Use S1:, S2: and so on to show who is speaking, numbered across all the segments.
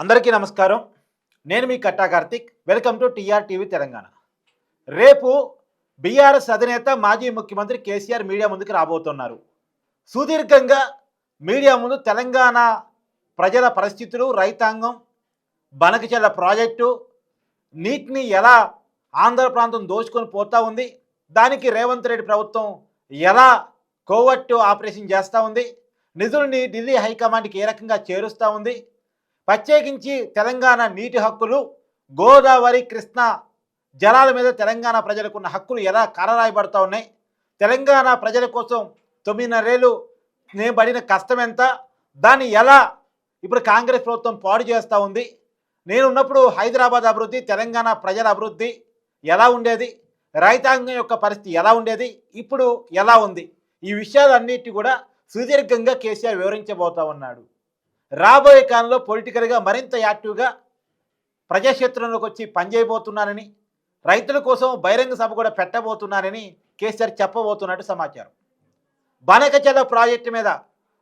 S1: అందరికీ నమస్కారం. నేను మీ Katta Karthik. Welcome to TR TV Telangana. రేపు బీఆర్ఎస్ అధినేత మాజీ ముఖ్యమంత్రి కేసీఆర్ మీడియా ముందుకు రాబోతున్నారు. సుదీర్ఘంగా మీడియా ముందు తెలంగాణ ప్రజల పరిస్థితులు రైతాంగం బనకచెల్ల ప్రాజెక్టు నీటిని ఎలా ఆంధ్ర ప్రాంతం దోచుకొని పోతూ ఉంది దానికి రేవంత్ రెడ్డి ప్రభుత్వం ఎలా కోవట్టు ఆపరేషన్ చేస్తూ ఉంది నిధుల్ని ఢిల్లీ హైకమాండ్కి ఏ రకంగా చేరుస్తూ ఉంది ప్రత్యేకించి తెలంగాణ నీటి హక్కులు గోదావరి కృష్ణ జలాల మీద తెలంగాణ ప్రజలకు ఉన్న హక్కులు ఎలా కరరాయబడతా ఉన్నాయి? తెలంగాణ ప్రజల కోసం తొమ్మిదిన్నరేళ్ళు నేను పడిన కష్టం ఎంత దాన్ని ఎలా ఇప్పుడు కాంగ్రెస్ ప్రభుత్వం పాడు చేస్తూ ఉంది? నేను ఉన్నప్పుడు హైదరాబాద్ అభివృద్ధి తెలంగాణ ప్రజల అభివృద్ధి ఎలా ఉండేది? రైతాంగం యొక్క పరిస్థితి ఎలా ఉండేది? ఇప్పుడు ఎలా ఉంది? ఈ విషయాలన్నిటి కూడా సుదీర్ఘంగా కేసీఆర్ వివరించబోతా ఉన్నాడు. రాబోయే కాలంలో పొలిటికల్గా మరింత యాక్టివ్గా ప్రజాక్షేత్రంలోకి వచ్చి పనిచేయబోతున్నానని రైతుల కోసం బహిరంగ సభ కూడా పెట్టబోతున్నానని కేసీఆర్ చెప్పబోతున్నట్టు సమాచారం. బనకచల ప్రాజెక్టు మీద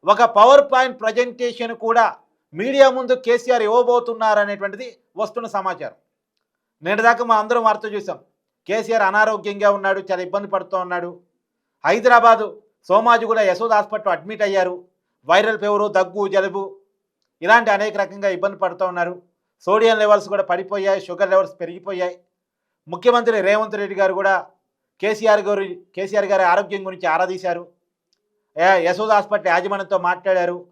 S1: ఒక పవర్ పాయింట్ ప్రజెంటేషన్ కూడా మీడియా ముందు కేసీఆర్ ఇవ్వబోతున్నారనేటువంటిది వస్తున్న సమాచారం. నిన్నదాకా మా అందరం వార్త చూసాం కేసీఆర్ అనారోగ్యంగా ఉన్నాడు చాలా ఇబ్బంది పడుతూ ఉన్నాడు. హైదరాబాదు సోమాజిగూడ యశోద్ హాస్పిటల్ అడ్మిట్ అయ్యారు. వైరల్ ఫీవరు దగ్గు జలుబు ఇలాంటి అనేక రకంగా ఇబ్బంది పడుతూ ఉన్నారు. సోడియం లెవెల్స్ కూడా పడిపోయాయి షుగర్ లెవెల్స్ పెరిగిపోయాయి. ముఖ్యమంత్రి రేవంత్ రెడ్డి గారు కూడా కేసీఆర్ గారు కేసీఆర్ గారి ఆరోగ్యం గురించి ఆరాధీశారు ఏ- యశోద హాస్పిటల్ యాజమాన్యంతో మాట్లాడారు.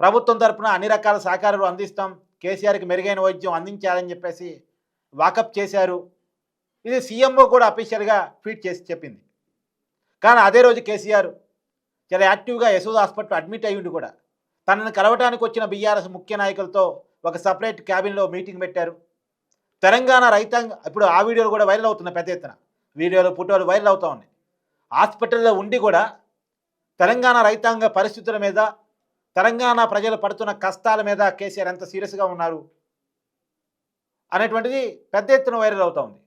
S1: ప్రభుత్వం తరఫున అన్ని రకాల సహకారాలు అందిస్తాం కేసీఆర్కి మెరుగైన వైద్యం అందించాలని చెప్పేసి వాకప్ చేశారు. ఇది సీఎంఓ కూడా అఫీషియల్గా ట్వీట్ చేసి చెప్పింది. కానీ అదే రోజు కేసీఆర్ చాలా యాక్టివ్గా యశోద హాస్పిటల్ అడ్మిట్ అయ్యిండు కూడా. తనను కలవటానికి వచ్చిన బీఆర్ఎస్ ముఖ్య నాయకులతో ఒక సపరేట్ క్యాబిన్లో మీటింగ్ పెట్టారు. తెలంగాణ రైతాంగ ఇప్పుడు ఆ వీడియోలు కూడా వైరల్ అవుతున్నాయి పెద్ద ఎత్తున. వీడియోలు ఫోటోలు వైరల్ అవుతూ ఉన్నాయి. హాస్పిటల్లో ఉండి కూడా తెలంగాణ రైతాంగ పరిస్థితుల మీద తెలంగాణ ప్రజలు పడుతున్న కష్టాల మీద కేసీఆర్ ఎంత సీరియస్గా ఉన్నారు అనేటువంటిది పెద్ద ఎత్తున వైరల్ అవుతూ ఉంది.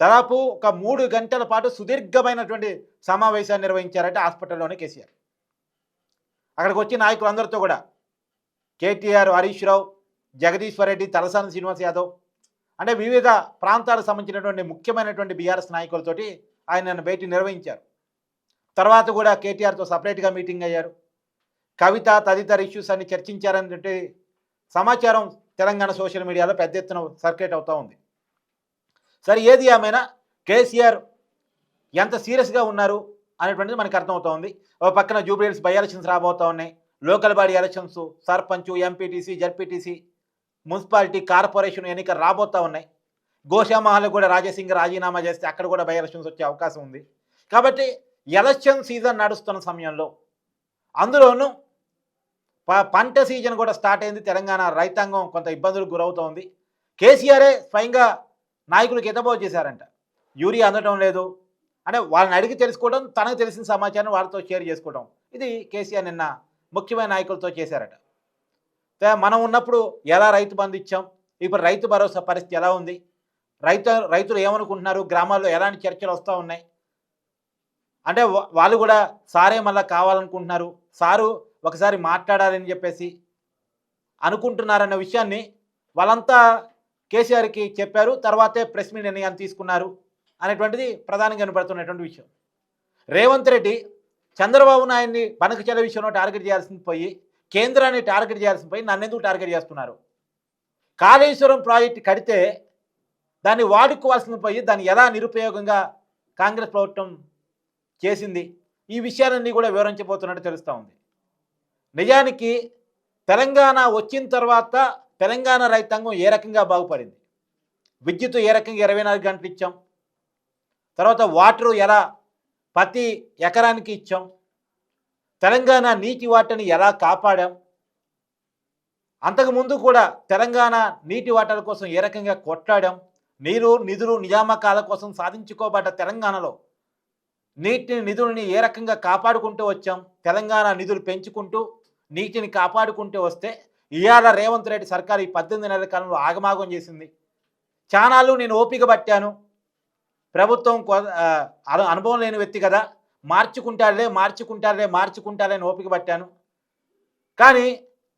S1: దాదాపు ఒక మూడు గంటల పాటు సుదీర్ఘమైనటువంటి సమావేశాన్ని నిర్వహించారంటే హాస్పిటల్లోనే కేసీఆర్. అక్కడికి వచ్చి నాయకులందరితో కూడా. కేటీఆర్ హరీష్ రావు జగదీశ్వర్ రెడ్డి తలసాని శ్రీనివాస్ యాదవ్ అంటే వివిధ ప్రాంతాలకు సంబంధించినటువంటి ముఖ్యమైనటువంటి బీఆర్ఎస్ నాయకులతోటి ఆయన భేటీ నిర్వహించారు. తర్వాత కూడా కేటీఆర్తో సపరేట్గా మీటింగ్ అయ్యారు. కవిత తదితర ఇష్యూస్ అన్ని చర్చించారనేటువంటి సమాచారం తెలంగాణ సోషల్ మీడియాలో పెద్ద ఎత్తున సర్క్యులేట్ అవుతూ ఉంది. సరే ఏది ఏమైనా కేసీఆర్ ఎంత సీరియస్గా ఉన్నారు? అనేటువంటిది మనకు అర్థమవుతోంది. ఓ ఒక పక్కన జూబ్లీహిల్స్ బై ఎలక్షన్స్ రాబోతూ ఉన్నాయి local body elections sarpanch MPTC ZPTC municipality corporation ఎన్నికలు రాబోతూ ఉన్నాయి. గోషామహల్ కూడా రాజసింగ్ రాజీనామా చేస్తే అక్కడ కూడా బై ఎలక్షన్స్ వచ్చే అవకాశం ఉంది. కాబట్టి ఎలక్షన్ సీజన్ నడుస్తున్న సమయంలో అందులోనూ ప- పంట సీజన్ కూడా స్టార్ట్ అయింది. తెలంగాణ రైతాంగం కొంత ఇబ్బందులకు గురవుతోంది. కేసీఆరే స్వయంగా నాయకులకు ఎతబో చేశారంట. యూరియా అందటం లేదు. అంటే వాళ్ళని అడిగి తెలుసుకోవడం తనకు తెలిసిన సమాచారం వాళ్ళతో షేర్ చేసుకోవడం. ఇది కేసీఆర్ నిన్న ముఖ్యమైన నాయకులతో చేశారట. మనం ఉన్నప్పుడు ఎలా రైతు బంధు ఇచ్చాం? ఇప్పుడు రైతు భరోసా పరిస్థితి ఎలా ఉంది? రైతు రైతులు ఏమనుకుంటున్నారు? గ్రామాల్లో ఎలాంటి చర్చలు వస్తూ ఉన్నాయి? అంటే వాళ్ళు కూడా సారే మళ్ళీ కావాలనుకుంటున్నారు. సారు ఒకసారి మాట్లాడాలని చెప్పేసి అనుకుంటున్నారన్న విషయాన్ని వాళ్ళంతా కేసీఆర్కి చెప్పారు. తర్వాతే ప్రెస్ మీట్ నిర్ణయాన్ని తీసుకున్నారు. అనేటువంటిది ప్రధానంగా కనబడుతున్నటువంటి విషయం. రేవంత్ రెడ్డి చంద్రబాబు నాయుడిని బనకచెల విషయంలో టార్గెట్ చేయాల్సింది పోయి కేంద్రాన్ని టార్గెట్ చేయాల్సింది పోయి నన్నెందుకు టార్గెట్ చేస్తున్నారు? కాళేశ్వరం ప్రాజెక్టు కడితే దాన్ని వాడుకోవాల్సింది పోయి దాన్ని ఎలా నిరుపయోగంగా కాంగ్రెస్ ప్రభుత్వం చేసింది. ఈ విషయాలన్నీ కూడా వివరించబోతున్నట్టు తెలుస్తూ ఉంది. నిజానికి తెలంగాణ వచ్చిన తర్వాత తెలంగాణ రైతాంగం ఏ రకంగా బాగుపడింది? విద్యుత్ ఏ రకంగా ఇరవై నాలుగు గంటలు ఇచ్చాం? తర్వాత వాటరు ఎలా ప్రతి ఎకరానికి ఇచ్చాం? తెలంగాణ నీటి వాటర్ని ఎలా కాపాడాం? అంతకుముందు కూడా తెలంగాణ నీటి వాటాల కోసం ఏ రకంగా కొట్లాడాం? నీరు నిధులు నియామకాల కోసం సాధించుకోబడ్డ తెలంగాణలో నీటిని నిధుల్ని ఏ రకంగా కాపాడుకుంటూ వచ్చాం? తెలంగాణ నిధులు పెంచుకుంటూ నీటిని కాపాడుకుంటూ వస్తే ఇవాళ రేవంత్ రెడ్డి సర్కారు ఈ పద్దెనిమిది నెలల కాలంలో ఆగమాగం చేసింది. చానాలు నేను ఓపిక పట్టాను. ప్రభుత్వం అనుభవం లేని వ్యక్తి కదా. మార్చుకుంటారులే మార్చుకుంటారులే మార్చుకుంటారులే అని ఓపిక పట్టాను. కానీ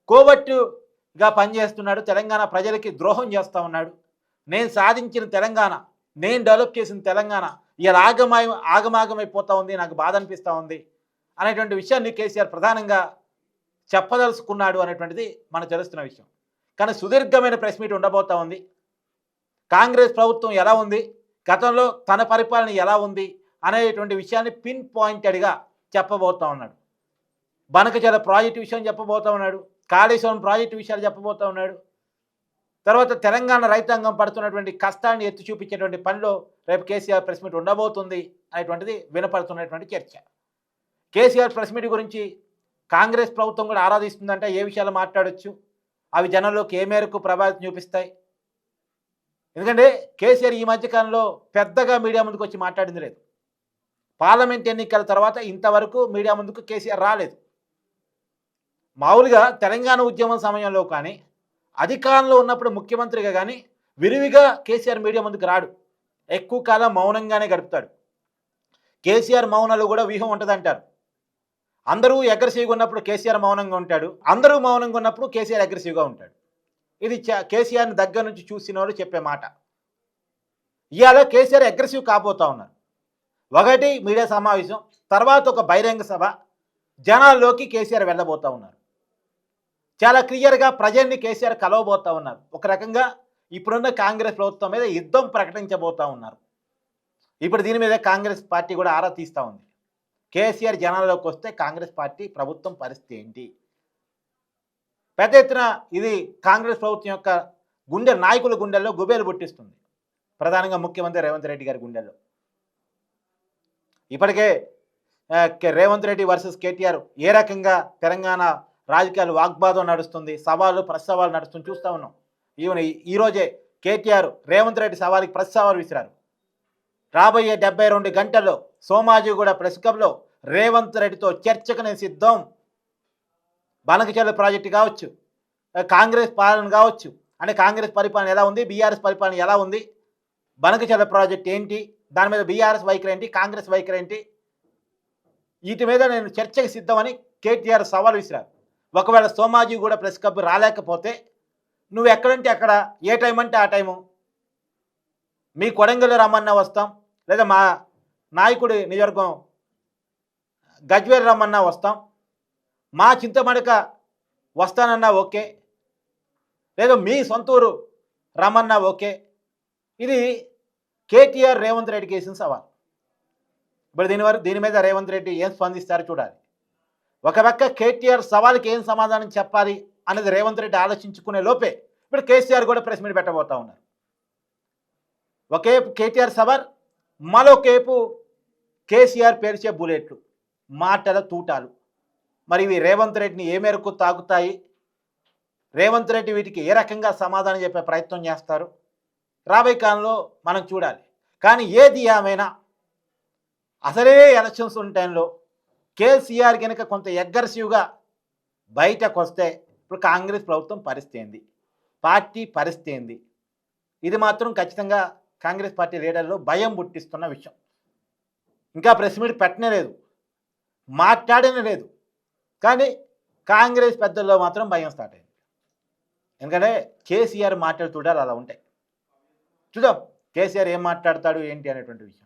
S1: కోబట్టుగా పనిచేస్తున్నాడు తెలంగాణ ప్రజలకి ద్రోహం చేస్తూ ఉన్నాడు. నేను సాధించిన తెలంగాణ నేను డెవలప్ చేసిన తెలంగాణ ఇలా ఆగమాయ ఆగమాగమైపోతూ ఉంది నాకు బాధ అనిపిస్తూ ఉంది అనేటువంటి విషయాన్ని కేసీఆర్ ప్రధానంగా చెప్పదలుచుకున్నాడు అనేటువంటిది మనకు తెలుస్తున్న విషయం. కానీ సుదీర్ఘమైన ప్రెస్ మీట్ ఉండబోతా ఉంది. కాంగ్రెస్ ప్రభుత్వం ఎలా ఉంది? గతంలో తన పరిపాలన ఎలా ఉంది అనేటువంటి విషయాన్ని పిన్ పాయింటెడ్గా చెప్పబోతా ఉన్నాడు. బనకచల ప్రాజెక్టు విషయం చెప్పబోతా ఉన్నాడు. కాళేశ్వరం ప్రాజెక్టు విషయాలు చెప్పబోతా ఉన్నాడు. తర్వాత తెలంగాణ రైతాంగం పడుతున్నటువంటి కష్టాన్ని ఎత్తి చూపించేటువంటి పనిలో రేపు కేసీఆర్ ప్రెస్ మీట్ ఉండబోతుంది అనేటువంటిది వినపడుతున్నటువంటి చర్చ. కేసీఆర్ ప్రెస్ మీట్ గురించి కాంగ్రెస్ ప్రభుత్వం కూడా ఆరాధిస్తుందంటే ఏ విషయాలు మాట్లాడొచ్చు? అవి జనంలోకి ఏ మేరకు ప్రభావితం చూపిస్తాయి? ఎందుకంటే కేసీఆర్ ఈ మధ్యకాలంలో పెద్దగా మీడియా ముందుకు వచ్చి మాట్లాడింది లేదు. పార్లమెంట్ ఎన్నికల తర్వాత ఇంతవరకు మీడియా ముందుకు కేసీఆర్ రాలేదు. మామూలుగా తెలంగాణ ఉద్యమం సమయంలో కానీ అధికారంలో ఉన్నప్పుడు ముఖ్యమంత్రిగా కానీ విరివిగా కేసీఆర్ మీడియా ముందుకు రాడు. ఎక్కువ కాలం మౌనంగానే గడుపుతాడు. కేసీఆర్ మౌనాలు కూడా వ్యూహం ఉంటుందంటారు. అందరూ అగ్రెసివ్గా ఉన్నప్పుడు కేసీఆర్ మౌనంగా ఉంటాడు. అందరూ మౌనంగా ఉన్నప్పుడు కేసీఆర్ అగ్రెసివ్గా ఉంటాడు. ఇది చ- కేసీఆర్ని దగ్గర నుంచి చూసిన వాళ్ళు చెప్పే మాట. ఇవాళ కేసీఆర్ అగ్రెసివ్ కాబోతా ఉన్నారు. ఒకటి మీడియా సమావేశం తర్వాత ఒక బహిరంగ సభ జనాల్లోకి కేసీఆర్ వెళ్ళబోతా ఉన్నారు. చాలా క్లియర్గా ప్రజల్ని కేసీఆర్ కలవబోతా ఉన్నారు. ఒక రకంగా ఇప్పుడున్న కాంగ్రెస్ ప్రభుత్వం మీద యుద్ధం ప్రకటించబోతా ఉన్నారు. ఇప్పుడు దీని మీద కాంగ్రెస్ పార్టీ కూడా ఆరా తీస్తూ ఉంది. కేసీఆర్ జనాల్లోకి వస్తే కాంగ్రెస్ పార్టీ ప్రభుత్వం పరిస్థితి ఏంటి? పెద్ద ఎత్తున ఇది కాంగ్రెస్ ప్రభుత్వం యొక్క గుండె నాయకుల గుండెల్లో గుబేలు పుట్టిస్తుంది. ప్రధానంగా ముఖ్యమంత్రి రేవంత్ రెడ్డి గారి గుండెల్లో. ఇప్పటికే రేవంత్ రెడ్డి వర్సెస్ కేటీఆర్ ఏ రకంగా తెలంగాణ రాజకీయాలు వాగ్వాదం నడుస్తుంది సవాళ్ళు ప్రసవాలు నడుస్తుంది చూస్తూ ఉన్నాం. ఈవెన్ ఈరోజే కేటీఆర్ రేవంత్ రెడ్డి సవాల్కి ప్రసవాలు విసిరారు. రాబోయే డెబ్బై రెండు గంటల్లో సోమాజిగూడ ప్రెస్ క్లబ్లో రేవంత్ రెడ్డితో చర్చకు నేను సిద్ధం. బనకచర్ల ప్రాజెక్టు కావచ్చు కాంగ్రెస్ పాలన కావచ్చు. అంటే కాంగ్రెస్ పరిపాలన ఎలా ఉంది? బీఆర్ఎస్ పరిపాలన ఎలా ఉంది? బనకచర్ల ప్రాజెక్ట్ ఏంటి? దాని మీద బీఆర్ఎస్ వైఖరి ఏంటి? కాంగ్రెస్ వైఖరి ఏంటి? వీటి మీద నేను చర్చకి సిద్ధమని కేటీఆర్ సవాల్ విసిరారు. ఒకవేళ సోమాజీ కూడా ప్రెస్ క్లబ్ రాలేకపోతే నువ్వు ఎక్కడంటే అక్కడ ఏ టైం అంటే ఆ టైము? మీ కొడంగల్ రమ్మన్నా వస్తాం. లేదా మా నాయకుడి నియోజకవర్గం గజ్వేల్ రమ్మన్నా వస్తాం. మా చింతమడక వస్తానన్నా ఓకే. లేదా మీ సొంతూరు రమ్మన్నా ఓకే. ఇది కేటీఆర్ రేవంత్ రెడ్డికి వేసిన సవాల్. ఇప్పుడు దీని వరకు దీని మీద రేవంత్ రెడ్డి ఏం స్పందిస్తారో చూడాలి. ఒక పక్క కేటీఆర్ సవాల్కి ఏం సమాధానం చెప్పాలి అనేది రేవంత్ రెడ్డి ఆలోచించుకునే లోపే ఇప్పుడు కేసీఆర్ కూడా ప్రెస్ మీట్ పెట్టబోతా ఉన్నారు. ఒకేపు కేటీఆర్ సవాల్ మరోకేపు కేసీఆర్ పేర్చే బుల్లెట్లు మాటల తూటాలు. మరి ఇవి రేవంత్ రెడ్డిని ఏ మేరకు తాగుతాయి రేవంత్ రెడ్డి వీటికి ఏ రకంగా సమాధానం చెప్పే ప్రయత్నం చేస్తారు? రాబోయే కాలంలో మనం చూడాలి. కానీ ఏది ఏమైనా అసలే ఎలక్షన్స్ ఉన్న టైంలో కేసీఆర్ కనుక కొంత అగ్రెసివ్గా బయటకు వస్తే ఇప్పుడు కాంగ్రెస్ ప్రభుత్వం పరిస్థితి పార్టీ పరిస్థితి ఇది మాత్రం ఖచ్చితంగా కాంగ్రెస్ పార్టీ లీడర్లో భయం పుట్టిస్తున్న విషయం. ఇంకా ప్రెస్ మీట్ పెట్టనే లేదు. మాట్లాడనే లేదు. కానీ కాంగ్రెస్ పెద్దల్లో మాత్రం భయం స్టార్ట్ అయింది. ఎందుకంటే కేసీఆర్ మాట్లాడుతుంటారు అలా ఉంటాయి. చూద్దాం కేసీఆర్ ఏం మాట్లాడతాడు ఏంటి అనేటువంటి విషయం.